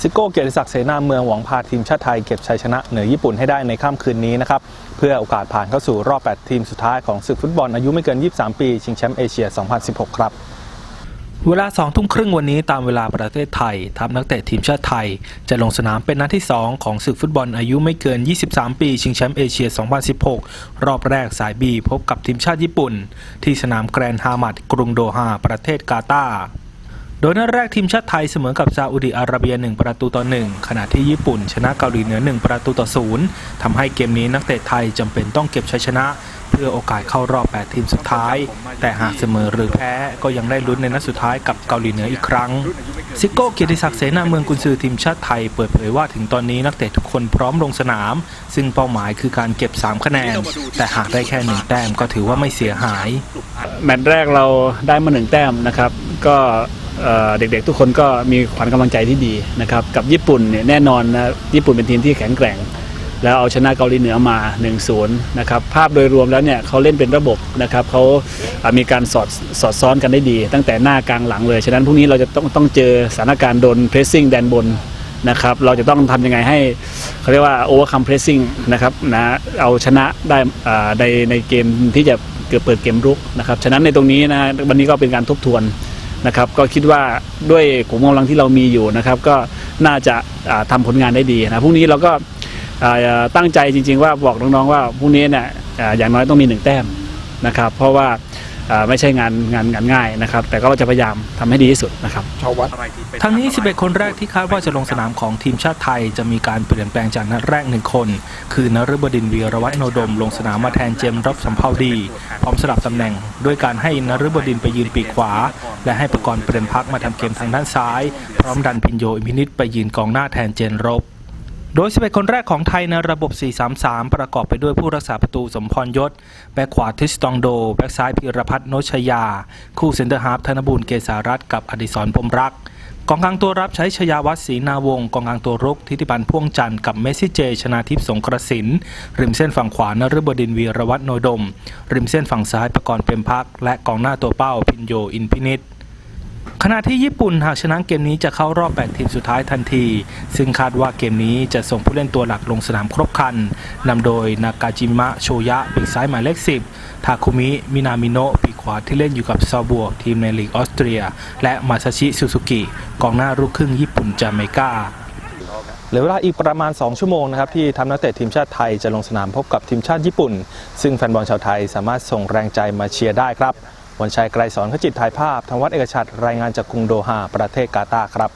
ซิโก้เกียรติศักดิ์เสนาเมืองหวังพาทีมชาติไทยเก็บชัยชนะเหนือญี่ปุ่นให้ได้ในค่ำคืนนี้นะครับ เพื่อโอกาสผ่านเข้าสู่รอบ 8 ทีมสุดท้ายของศึกฟุตบอลอายุไม่เกิน 23 ปี ชิงแชมป์เอเชีย 2016 ครับ เวลา 2 ทุ่มครึ่งวันนี้ตามเวลาประเทศไทย ทัพนักเตะทีมชาติไทย จะลงสนามเป็นนัดที่ 2 ของศึกฟุตบอลอายุไม่เกิน 23 ปี ชิงแชมป์เอเชีย 2016 รอบแรกสายบีพบกับทีมชาติญี่ปุ่น ที่สนามแกรนฮามัดกรุงโดฮาประเทศกาตาร์ โดยนัดแรกทีมชาติไทยเสมอกับซาอุดิอาระเบีย 1 ประตูต่อ 1 ขณะที่ญี่ปุ่น ชนะเกาหลีเหนือ 1 ประตูต่อ 0 ทำให้เกมนี้นักเตะไทยจำเป็นต้องเก็บชัยชนะ เพื่อโอกาสเข้ารอบ 8 ทีมสุดท้าย แต่หากเสมอหรือแพ้ก็ยังได้ลุ้นในนัดสุดท้ายกับเกาหลีเหนืออีกครั้ง ซิโก้เกียรติศักดิ์เสนาเมืองกุนซือทีมชาติไทยเปิดเผยว่าถึงตอนนี้นักเตะทุกคนพร้อมลงสนาม ซึ่งเป้าหมายคือการเก็บ 3 คะแนน แต่หากได้แค่หนึ่งแต้มก็ถือว่าไม่เสียหาย แมตช์แรกเราได้มาหนึ่งแต้มนะครับ ก็ เด็กๆ ทุกคนก็มีขวัญกำลังใจที่ดีนะครับกับญี่ปุ่นเนี่ยแน่นอนนะญี่ปุ่นเป็นทีมที่แข็งแกร่ง แล้วเอาชนะเกาหลีเหนือมา 1-0 นะครับภาพโดยรวมแล้วเนี่ยเขาเล่นเป็นระบบนะครับเขามีการสอดสอดซ้อนกันได้ดี ตั้งแต่หน้ากลางหลังเลย ฉะนั้นพรุ่งนี้เราจะต้องต้องเจอสถานการณ์โดนเพรสซิ่งแดนบนนะครับเราจะต้องทำยังไงให้เขาเรียกว่า overcome pressing นะครับนะเอาชนะได้ในในเกมที่จะเกิดเปิดเกมรุกนะครับฉะนั้นในตรงนี้นะวันนี้ก็เป็นการทบทวน นะครับ ก็คิดว่าด้วยขุมกำลังที่เรามีอยู่นะครับ ก็น่าจะาทำผลงานได้ดีนะพรุ่งนี้เราก็ตั้งใจจริง ๆ ว่าบอกน้องๆว่าพรุ่งนี้เนี่ยอย่างน้อยต้องมีหนึ่งแต้มนะครับ เพราะว่า ไม่ใช่งานงานงานง่ายนะครับ แต่ก็จะพยายามทำให้ดีที่สุดนะครับทั้งนี้ 11 คนแรกที่คาดว่าจะลงสนามของทีมชาติไทย จะมีการเปลี่ยนแปลงจากนัดแรกหนึ่งคน คือนฤบดินทร์วีรวัฒโนดม ลงสนามมาแทนเจมส์รบสัมภาวดี พร้อมสลับตำแหน่ง ด้วยการให้นฤบดินทร์ไปยืนปีกขวา และให้ประกรณ์เปลี่ยนพักมาทำเกมทางด้านซ้าย พร้อมดันพินโยอิมพินิตไปยืนกองหน้าแทนเจนรบ โดย 11 คนแรกของไทยในระบบ 4-3-3 ประกอบไปด้วยผู้รักษาประตูสมพรยศ แบ็คขวาทิสตองโด แบ็คซ้ายพิรพัฒน์โนชยา คู่เซนเตอร์ฮาร์ฟธนบุญเกษารัตน์กับอดิศรพรมรักกองกลางตัวรับใช้ชยาวัฒน์ศรีนาวงศ์กองกลางตัวรุกทิติพันธ์พ่วงจันทร์กับเมสซี่เจ ชนาทิพย์สงกระสิน ริมเส้นฝั่งขวานฤบดินวีรวัฒโนดม ริมเส้นฝั่งซ้ายประกรณ์เปรมพักและกองหน้าตัวเป้าพินโยอินพินิต ขณะที่ญี่ปุ่นหากชนะเกมนี้จะเข้ารอบ 8 ทีมสุดท้ายทันที ซึ่งคาดว่าเกมนี้จะส่งผู้เล่นตัวหลักลงสนามครบคันนำโดย นากาจิมะโชยะปีกซ้ายหมายเลข 10 ทาคุมิ มินามิโนะปีกขวาที่เล่นอยู่กับซาบัวทีมในลีกออสเตรีย และมาซาชิซูซูกิ กองหน้าลูกครึ่งญี่ปุ่นจาเมกาเหลือเวลาอีกประมาณ 2 ชั่วโมงนะครับที่ทัพนักเตะทีมชาติไทยจะลงสนามพบกับทีมชาติญี่ปุ่น ซึ่งแฟนบอลชาวไทยสามารถส่งแรงใจมาเชียร์ได้ครับ วันชัยไกรสอนขจิตถ่ายภาพทางวัดเอกชัดรายงานจากกรุงโดฮาประเทศกาตาร์ครับ